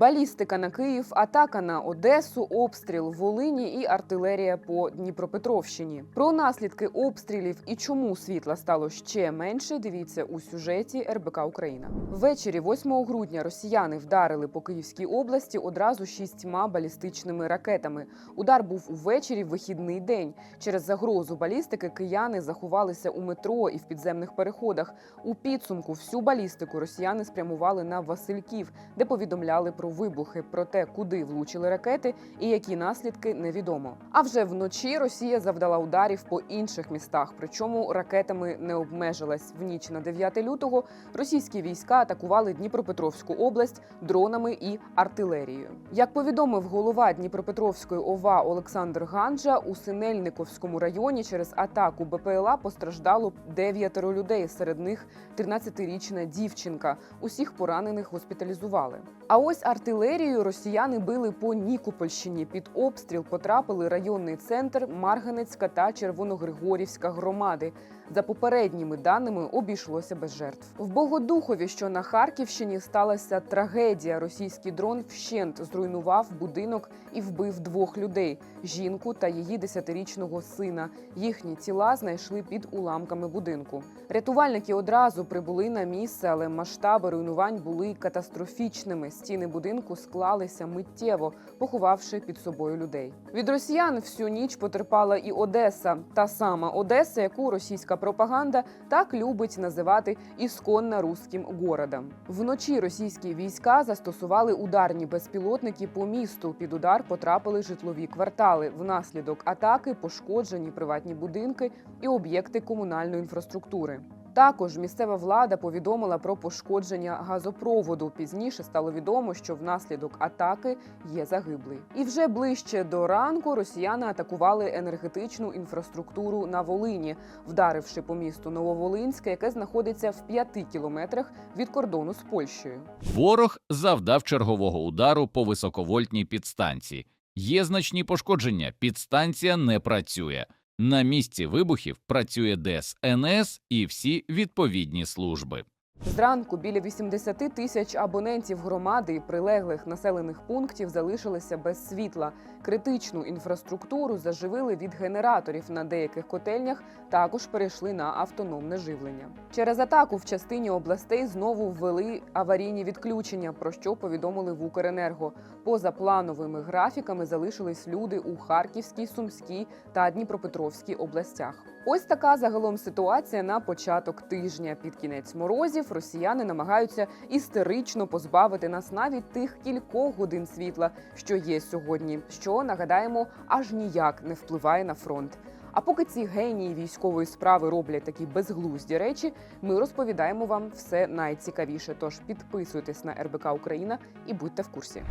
Балістика на Київ, атака на Одесу, обстріл Волині і артилерія по Дніпропетровщині. Про наслідки обстрілів і чому світла стало ще менше. Дивіться у сюжеті РБК Україна. Ввечері 8 грудня росіяни вдарили по Київській області одразу шістьма балістичними ракетами. Удар був увечері в вихідний день. Через загрозу балістики кияни заховалися у метро і в підземних переходах. У підсумку всю балістику росіяни спрямували на Васильків, де повідомляли про вибухи. Проте, куди влучили ракети і які наслідки невідомо. А вже вночі Росія завдала ударів по інших містах. Причому ракетами не обмежилась. В ніч на 9 лютого російські війська атакували Дніпропетровську область дронами і артилерією. Як повідомив голова Дніпропетровської ОВА Олександр Ганджа, у Синельниковському районі через атаку БПЛА постраждало дев'ятеро людей. Серед них 13-річна дівчинка. Усіх поранених госпіталізували. А ось артилерією росіяни били по Нікопольщині. Під обстріл потрапили районний центр Марганецька та Червоногригорівська громади. За попередніми даними обійшлося без жертв. В Богодухові, що на Харківщині, сталася трагедія. Російський дрон вщент зруйнував будинок і вбив двох людей: жінку та її десятирічного сина. Їхні тіла знайшли під уламками будинку. Рятувальники одразу прибули на місце, але масштаби руйнувань були катастрофічними. Стіни будинку склалися миттєво, поховавши під собою людей. Від росіян всю ніч потерпала і Одеса, та сама Одеса, яку російська пропаганда так любить називати ісконно руським городом. Вночі російські війська застосували ударні безпілотники по місту. Під удар потрапили житлові квартали. Внаслідок атаки пошкоджені приватні будинки і об'єкти комунальної інфраструктури. Також місцева влада повідомила про пошкодження газопроводу. Пізніше стало відомо, що внаслідок атаки є загиблий. І вже ближче до ранку росіяни атакували енергетичну інфраструктуру на Волині, вдаривши по місту Нововолинське, яке знаходиться в п'яти кілометрах від кордону з Польщею. Ворог завдав чергового удару по високовольтній підстанції. Є значні пошкодження. Підстанція не працює. На місці вибухів працює ДСНС і всі відповідні служби. Зранку біля 80 тисяч абонентів громади і прилеглих населених пунктів залишилися без світла. Критичну інфраструктуру заживили від генераторів на деяких котельнях. Також перейшли на автономне живлення. Через атаку в частині областей знову ввели аварійні відключення, про що повідомили в Укренерго. Поза плановими графіками залишились люди у Харківській, Сумській та Дніпропетровській областях. Ось така загалом ситуація на початок тижня. Під кінець морозів росіяни намагаються істерично позбавити нас навіть тих кількох годин світла, що є сьогодні. Що нагадаємо, аж ніяк не впливає на фронт. А поки ці генії військової справи роблять такі безглузді речі, ми розповідаємо вам все найцікавіше. Тож підписуйтесь на РБК Україна і будьте в курсі.